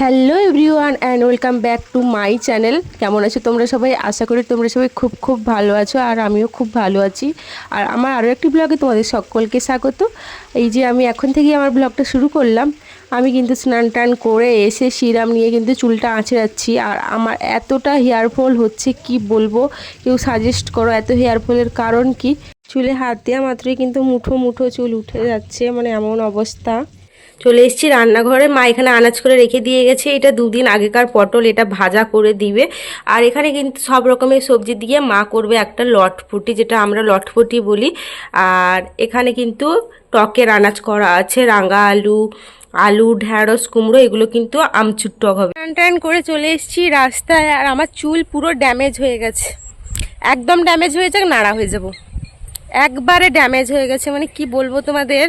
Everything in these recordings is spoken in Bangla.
Hello everyone and welcome back to my channel. কেমন আছো তোমরা সবাই? আশা করি তোমরা সবাই খুব খুব ভালো আছো আর আমিও খুব ভালো আছি। আর আমার আরও একটি ব্লগে তোমাদের সকলকে স্বাগত। এই যে আমি এখন থেকেই আমার ব্লগটা শুরু করলাম। আমি কিন্তু স্নান টান করে এসে সিরাম নিয়ে কিন্তু চুলটা আঁচড়াচ্ছি। আর আমার এতটা হেয়ার ফল হচ্ছে কি বলব? কেউ সাজেস্ট করো এত হেয়ার ফলের কারণ কি? চুলে হাত দেওয়া মাত্রই কিন্তু মুঠো মুঠো চুল উঠে যাচ্ছে। মানে এমন অবস্থা। চলে এসেছি রান্নাঘরে। মা এখানে আনাজ করে রেখে দিয়ে গেছে। এটা দুদিন আগেকার পটল, এটা ভাজা করে দিবে। আর এখানে কিন্তু সব রকমের সবজি দিয়ে মা করবে একটা লটফুটি, যেটা আমরা লটফুটি বলি। আর এখানে কিন্তু টকের আনাজ করা আছে, রাঙা আলু আলু, ঢ্যাঁড়স, কুমড়ো, এগুলো কিন্তু আমচুর টক হবে। টান টান করে চলে এসেছি রাস্তায়, আর আমার চুল পুরো ড্যামেজ হয়ে গেছে। একদম ড্যামেজ হয়ে যাক, নাড়া হয়ে যাব। একবারে ড্যামেজ হয়ে গেছে। মানে কি বলব তোমাদের?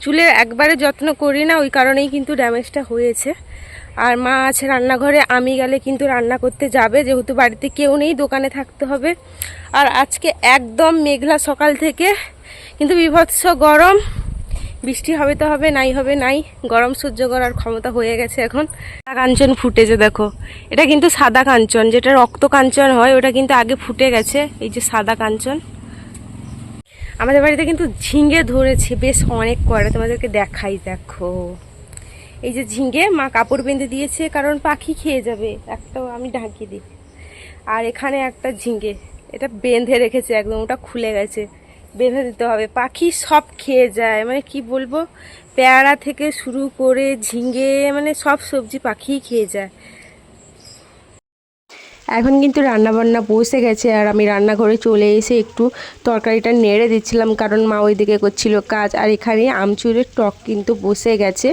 চুলের একবারে যত্ন করি না, ওই কারণেই কিন্তু ড্যামেজটা হয়েছে। আর মা আছে রান্নাঘরে, আমি গেলে কিন্তু রান্না করতে যাবে। যেহেতু বাড়িতে কেউ নেই, দোকানে থাকতে হবে। আর আজকে একদম মেঘলা সকাল থেকে, কিন্তু বিভৎস গরম। বৃষ্টি হবে তো হবে, নাই হবে নাই। গরম সহ্য করার ক্ষমতা হয়ে গেছে এখন। কাঞ্চন ফুটেছে, দেখো। এটা কিন্তু সাদা কাঞ্চন, যেটা রক্ত কাঞ্চন হয়, ওটা কিন্তু আগে ফুটে গেছে। এই যে সাদা কাঞ্চন। আমাদের বাড়িতে কিন্তু ঝিঙ্গে ধরেছে, বেশ অনেক কয়টা তোমাদেরকে দেখাই, দেখো। এই যে ঝিঙ্গে মা কাপড় বেঁধে দিয়েছে, কারণ পাখি খেয়ে যাবে। একটাও আমি ঢাকি দিই আর এখানে একটা ঝিঙ্গে এটা বেঁধে রেখেছে একদম, ওটা খুলে গেছে। বেঁধে দিতে হবে। পাখি সব খেয়ে যায়। মানে কি বলব? পেয়ারা থেকে শুরু করে ঝিঙ্গে মানে সব সবজি পাখিই খেয়ে যায়। এখন কিন্তু রান্না বান্না বসে গেছে আর আমি রান্নাঘরে চলে এসে একটু তরকারিটা নেড়ে দিচ্ছিলাম কারণ মা ওইদিকে করছিল কাজ আর এখানে আমচুরের টক কিন্তু বসে গেছে।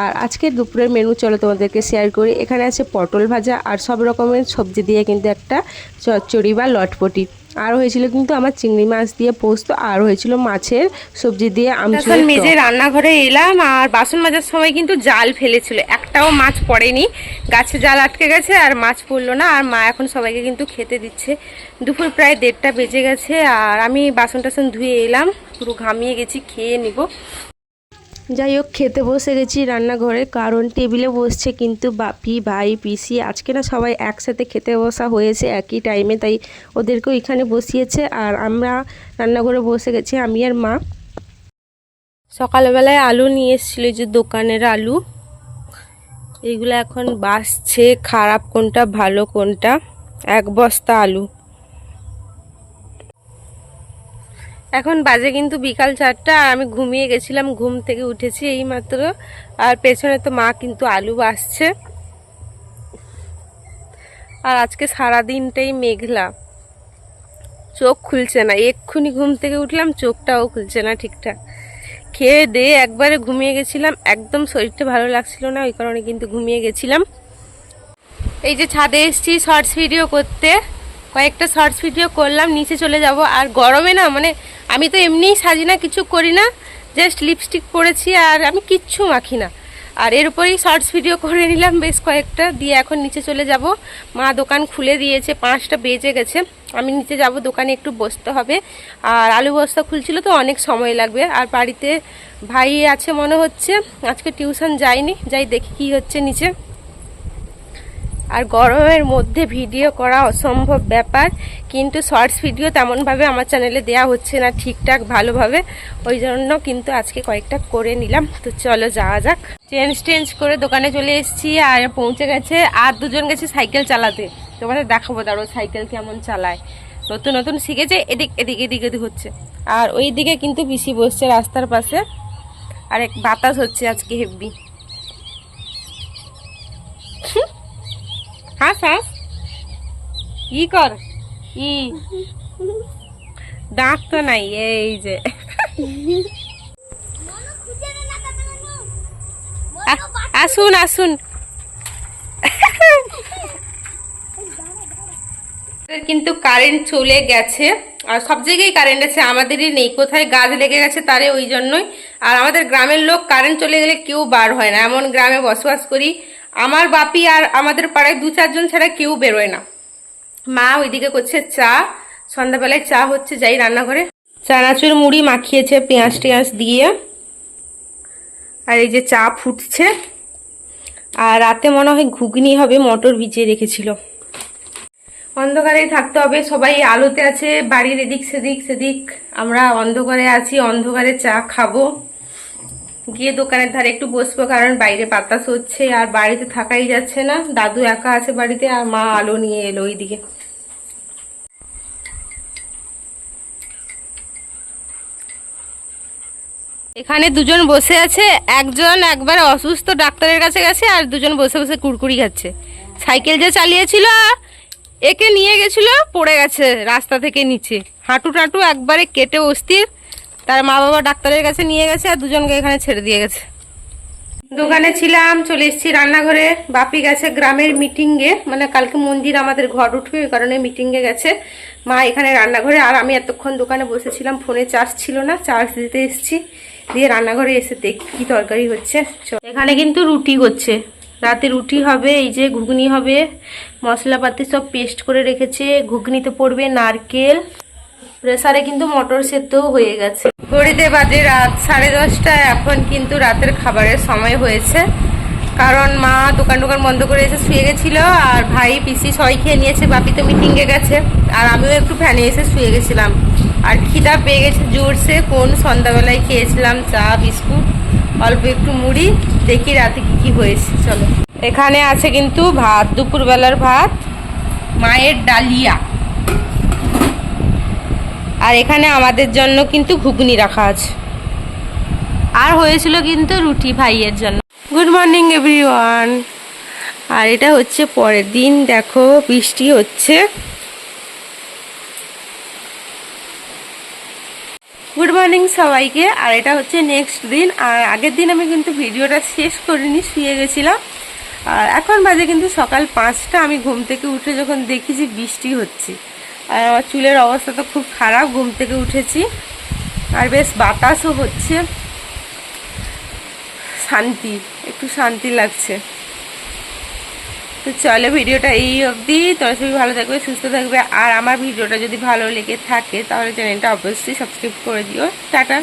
আর আজকে দুপুরের মেনু চলো তোমাদেরকে শেয়ার করি। এখানে আছে পটল ভাজা আর সব রকমের সবজি দিয়ে কিন্তু একটা চচ্চড়ি বা লটপটি। আর হয়েছিল কিন্তু আমার চিংড়ি মাছ দিয়ে পোস্ত আর হয়েছিল মাছের সবজি দিয়ে আমচুরের মেজে রান্নাঘরে এলাম আর বাসন মাজার সময় কিন্তু জাল ফেলেছিল। একটাও মাছ পড়েনি। গাছে জাল আটকে গেছে আর মাছ পড়ল না। আর মা এখন সবাইকে কিন্তু খেতে দিচ্ছে। দুপুর প্রায় দেড়টা বেজে গেছে আর আমি বাসন টাসন ধুয়ে এলাম। পুরো ঘামিয়ে গেছি, খেয়ে নিব। যাই হোক, খেতে বসে গেছি রান্নাঘরে, কারণ টেবিলে বসছে কিন্তু বাপি, ভাই, পিসি। আজকে না সবাই একসাথে খেতে বসা হয়েছে একই টাইমে তাই ওদেরকেও এখানে বসিয়েছে। আর আমরা রান্নাঘরে বসে গেছি, আমি আর মা। সকালবেলায় আলু নিয়ে এসেছিল যে দোকানের আলু। এইগুলো এখন বাসছে, খারাপ কোনটা, ভালো কোনটা? এক বস্তা আলু। এখন বাজে কিন্তু বিকাল চারটা আমি ঘুমিয়ে গেছিলাম, ঘুম থেকে উঠেছি এই মাত্র আর পেছনে তো মা কিন্তু আলু বাসছে। আর আজকে সারা দিনটাই মেঘলা। চোখ খুলছে না, এক্ষুনি ঘুম থেকে উঠলাম, চোখটাও খুলছে না ঠিকঠাক। খেয়ে দিয়ে একবারে ঘুমিয়ে গেছিলাম। একদম শরীরটা ভালো লাগছিল না, ওই কারণে কিন্তু ঘুমিয়ে গেছিলাম। এই যে ছাদে এসেছি শর্টস ভিডিও করতে। কয়েকটা শর্টস ভিডিও করলাম, নিচে চলে যাব। আর গরমে না মানে আমি তো এমনিই সাজি না কিছু করি না। জাস্ট লিপস্টিক পরেছি আর আমি কিচ্ছু মাখি না। আর এর উপরেই শর্টস ভিডিও করে নিলাম বেশ কয়েকটা। দিয়ে এখন নিচে চলে যাব। মা দোকান খুলে দিয়েছে, পাঁচটা বেজে গেছে। আমি নিচে যাব, দোকানে একটু বসতে হবে। আর আলু বস্তা খুলছিল তো অনেক সময় লাগবে। আর বাড়িতে ভাই আছে মনে হচ্ছে, আজকে টিউশন যায়নি। যাই দেখি কি হচ্ছে নিচে। আর গরমের মধ্যে ভিডিও করা অসম্ভব ব্যাপার, কিন্তু শর্টস ভিডিও তেমনভাবে আমার চ্যানেলে দেয়া হচ্ছে না ঠিকঠাক ভালোভাবে। ওই জন্য কিন্তু আজকে কয়েকটা করে নিলাম। তো চলো যাওয়া যাক। চেঞ্জ টেঞ্জ করে দোকানে চলে এসেছি আর পৌঁছে গেছে। আর দুজন গেছে সাইকেল চালাতে। তোমাদের দেখাবো দাঁড়ো সাইকেল কেমন চালায়। নতুন নতুন শিখেছে, এদিক এদিক এদিক এদিক হচ্ছে। আর ওই দিকে কিন্তু পিসি বসছে রাস্তার পাশে। আর এক বাতাস হচ্ছে আজকে হেব্বি হাস হাস ই কর ই দাঁত তো নাই, এই যে। আসুন আসুন। কিন্তু কারেন্ট চলে গেছে, আর সব জায়গায় কারেন্ট আছে, আমাদেরই নেই। কোথায় গাছ লেগে গেছে তারে ওই জন্যই। আর আমাদের গ্রামের লোক কারেন্ট চলে গেলে কেউ বার হয় না। এমন গ্রামে বসবাস করি আমার বাপি আর আমাদের পাড়ায় দু চারজন ছাড়া কেউ বেরোয় না। মা ওইদিকে করছে চা, সন্ধ্যাবেলায় চা হচ্ছে যাই রান্নাঘরে। চানাচুর মুড়ি মাখিয়েছে, পেঁয়াজ টেঁয়াজ দিয়ে। আর এই যে চা ফুটছে। আর রাতে মনে হয় ঘুগনি হবে, মটর ভিজিয়ে রেখেছিল। অন্ধকারেই থাকতে হবে, সবাই আলোতে আছে, বাড়ির এদিক সেদিক সেদিক। আমরা অন্ধকারে আছি, অন্ধকারে চা খাব। গিয়ে দোকানের ধারে একটু বসবো, কারণ বাইরে বাতাস হচ্ছে আর বাড়িতে থাকাই যাচ্ছে না। দাদু একা আছে বাড়িতে আর মা আলো নিয়ে এলো ওইদিকে। এখানে দুজন বসে আছে, একজন একবার অসুস্থ, ডাক্তারের কাছে গেছে আর দুজন বসে বসে কুড়কুড়ি খাচ্ছে। সাইকেল যে চালিয়েছিল, একে নিয়ে গেছিল, পড়ে গেছে রাস্তা থেকে নিচে। হাঁটু টাটু একবারে কেটে অস্থির তার মা বাবা ডাক্তারের কাছে নিয়ে গেছে আর দুজনকে এখানে ছেড়ে দিয়ে গেছে। দোকানে ছিলাম, চলে এসেছি রান্নাঘরে। বাপি গেছে গ্রামের মিটিংয়ে মানে কালকে মন্দির আমাদের ঘর উঠবে, ওই কারণে মিটিংয়ে গেছে। মা এখানে রান্নাঘরে, আর আমি এতক্ষণ দোকানে বসেছিলাম, ফোনে চার্জ ছিল না, চার্জ দিতে এসেছি। দিয়ে রান্নাঘরে এসে দেখি কি তরকারি হচ্ছে। এখানে কিন্তু রুটি হচ্ছে। রাতে রুটি হবে, এই যে ঘুগনি হবে। মশলাপাতি সব পেস্ট করে রেখেছে। ঘুগনিতে পড়বে নারকেল। প্রেসারে কিন্তু মটর সেদ্ধও হয়ে গেছে। ঘড়িতে বাজে রাত সাড়ে দশটায়, এখন কিন্তু রাতের খাবারের সময় হয়েছে। কারণ মা দোকান টোকান বন্ধ করে এসে শুয়ে গেছিল, আর ভাই পিসি সবাই খেয়ে নিয়েছে, বাপি তো মিটিংয়ে গেছে, আর আমিও একটু ফ্যানে এসে শুয়ে গেছিলাম। আর খিদা পেয়ে গেছে জোরসে, কোন সন্ধ্যাবেলায় খেয়েছিলাম, চা, বিস্কুট, অল্প একটু মুড়ি, দেখি রাতে কী কি হয়েছে, চলো। এখানে আছে কিন্তু ভাত, দুপুরবেলার ভাত, মায়ের ডালিয়া। আর এখানে আমাদের জন্য কিন্তু ঘুগনি রাখা আছে। আর হয়েছিল কিন্তু রুটি ভাইয়ের জন্য। গুড মর্নিং এভরিওয়ান আর এটা হচ্ছে পরের দিন দেখো বৃষ্টি হচ্ছে। গুড মর্নিং সবাইকে। আর এটা হচ্ছে নেক্সট দিন। আর আগের দিন আমি কিন্তু ভিডিওটা শেষ করিনি শুয়ে গেছিলাম। আর এখন বাজে কিন্তু সকাল পাঁচটা। আমি ঘুম থেকে উঠে যখন দেখি যে বৃষ্টি হচ্ছে। আর আমার চুলের অবস্থা তো খুব খারাপ, ঘুম থেকে উঠেছি। আর বেশ বাতাসও হচ্ছে। শান্তি, একটু শান্তি লাগছে। তো চলে ভিডিওটা এই অবধি। তোরা সবাই ভালো থাকবে, সুস্থ থাকবে। আর আমার ভিডিওটা যদি ভালো লেগে থাকে, তাহলে চ্যানেলটা অবশ্যই সাবস্ক্রাইব করে দিও। টাটা।